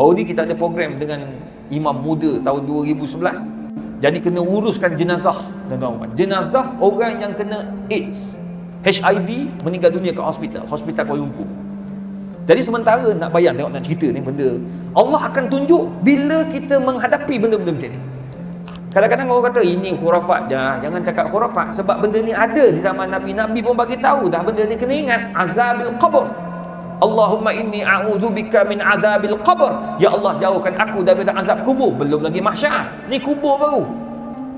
Baru ni kita ada program dengan Imam Muda tahun 2011. Jadi kena uruskan jenazah. Jenazah orang yang kena AIDS, HIV meninggal dunia kat hospital, hospital Kuala Lumpur. Jadi sementara nak bayang tengok nak cerita ni benda Allah akan tunjuk bila kita menghadapi benda-benda macam ni. Kadang-kadang orang kata ini khurafat dah. Jangan cakap khurafat sebab benda ni ada di zaman Nabi. Nabi pun bagi tahu dah benda ni kena ingat azabil qabr. Allahumma inni a'udzubika min azabil qabr. Ya Allah jauhkan aku daripada azab kubur. Belum lagi mahsyar. Ni kubur baru.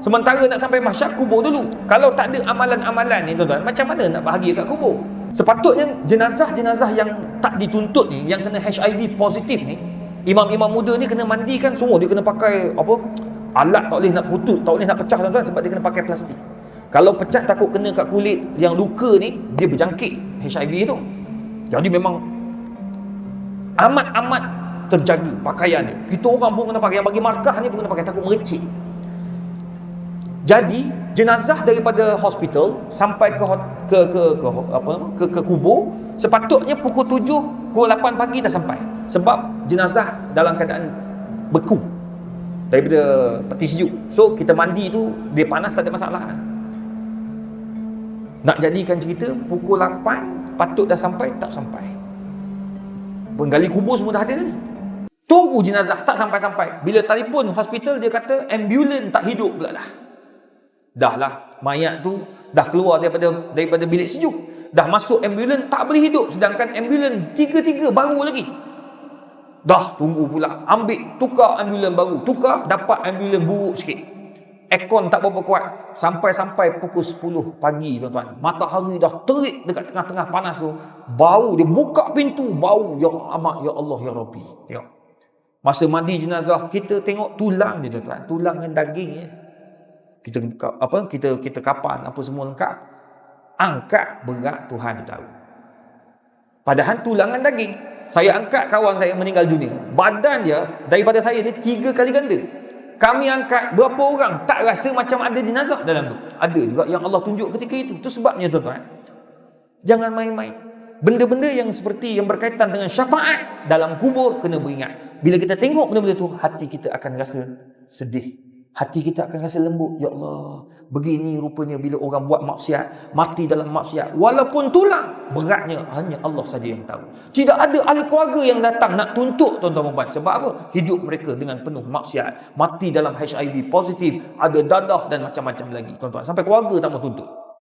Sementara nak sampai mahsyar kubur dulu. Kalau tak ada amalan-amalan ni tuan-tuan, macam mana nak bahagia kat kubur? Sepatutnya jenazah-jenazah yang tak dituntut ni, yang kena HIV positif ni, imam-imam muda ni kena mandikan semua. Dia kena pakai apa? Alat tak boleh nak putut, tak boleh nak pecah tuan-tuan sebab dia kena pakai plastik. Kalau pecah takut kena kat kulit yang luka ni, dia berjangkit HIV tu. Jadi memang amat-amat terjaga pakaian ni. Kita orang pun kena pakai yang bagi markah ni pun kena pakai takut merecik. Jadi jenazah daripada hospital sampai ke ke ke, ke apa nama ke, ke kubur sepatutnya pukul 7 pukul 8 pagi dah sampai. Sebab jenazah dalam keadaan beku daripada peti sejuk. So kita mandi tu dia panas tak ada masalah. Nak jadikan cerita pukul 8 patut dah sampai tak sampai. Penggali kubur semua dah ada ni. Tunggu jenazah tak sampai-sampai. Bila telefon hospital dia kata ambulans tak hidup pula dah. Dah lah mayat tu dah keluar daripada daripada bilik sejuk. Dah masuk ambulans tak boleh hidup sedangkan ambulans tiga-tiga baru lagi. Dah tunggu pula. Ambil tukar ambulans baru. Tukar dapat ambulans buruk sikit. Aircon tak berapa kuat. Sampai-sampai pukul 10 pagi tuan-tuan. Matahari dah terik dekat tengah-tengah panas tu. Bau dia buka pintu. Bau. Ya amat. Ya Allah. Ya Rabbi. Tengok. Masa mandi jenazah kita tengok tulang dia tuan-tuan. Tulang dan daging ya. Kita apa kita kita kapan apa semua lengkap. Angkat berat Tuhan dia tahu. Padahal tulangan daging. Saya angkat kawan saya meninggal dunia. Badan dia daripada saya ni tiga kali ganda. Kami angkat berapa orang tak rasa macam ada jenazah dalam tu. Ada juga yang Allah tunjuk ketika itu. Itu sebabnya tuan-tuan. Jangan main-main. Benda-benda yang seperti yang berkaitan dengan syafaat dalam kubur kena beringat. Bila kita tengok benda-benda tu hati kita akan rasa sedih. Hati kita akan rasa lembut. Ya Allah, begini rupanya bila orang buat maksiat, mati dalam maksiat. Walaupun tulang, beratnya hanya Allah saja yang tahu. Tidak ada ahli keluarga yang datang nak tuntut tuan-tuan puan Sebab apa? Hidup mereka dengan penuh maksiat. Mati dalam HIV positif, ada dadah dan macam-macam lagi. Tuan-tuan, sampai keluarga tak mau tuntut.